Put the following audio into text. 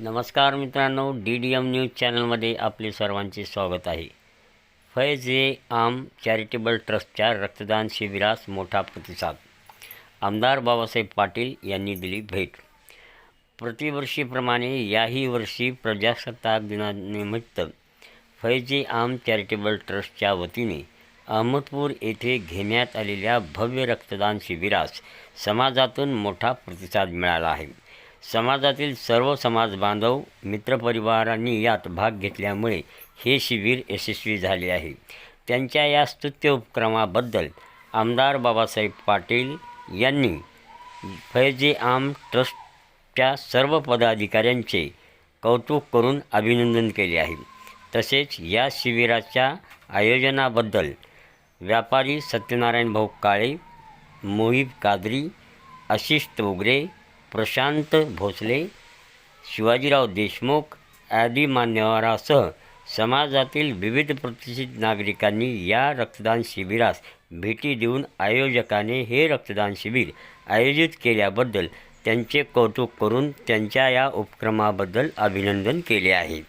नमस्कार मित्रांनो D D M news चॅनलमध्ये आपले सर्वांचे स्वागत आहे. फैज ए आम चॅरिटेबल ट्रस्टच्या रक्तदान शिबिरास मोठा प्रतिसाद. आमदार बाबासाहेब पाटील यांनी दिली भेट. प्रतिवर्षीप्रमाणे याही वर्षी प्रजासत्ताक दिनानिमित्त फैज ए आम चॅरिटेबल ट्रस्टच्या वतीने अहमदपूर येथे घेण्यात आलेल्या भव्य रक्तदान शिबिरास समाजातून मोठा प्रतिसाद मिळाला आहे. समाजातील सर्व समाज बांधव मित्रपरिवारांनी यात भाग घेतल्यामुळे हे शिबिर यशस्वी झाले आहे. त्यांच्या या स्तुत्य उपक्रमाबद्दल आमदार बाबासाहेब पाटील यांनी फैजे आम ट्रस्टच्या सर्व पदाधिकाऱ्यांचे कौतुक करून अभिनंदन केले आहे. तसेच या शिबिराच्या आयोजनाबद्दल व्यापारी सत्यनारायण भाऊ काळे मोहिब कादरी आशिष तोगरे प्रशांत भोसले शिवाजीराव देशमुख आदी मान्यवरासह समाजातील विविध प्रतिष्ठित नागरिकांनी या रक्तदान शिबिरास भेटी देऊन आयोजकाने हे रक्तदान शिबिर आयोजित केल्याबद्दल त्यांचे कौतुक करून त्यांच्या या उपक्रमाबद्दल अभिनंदन केले आहे.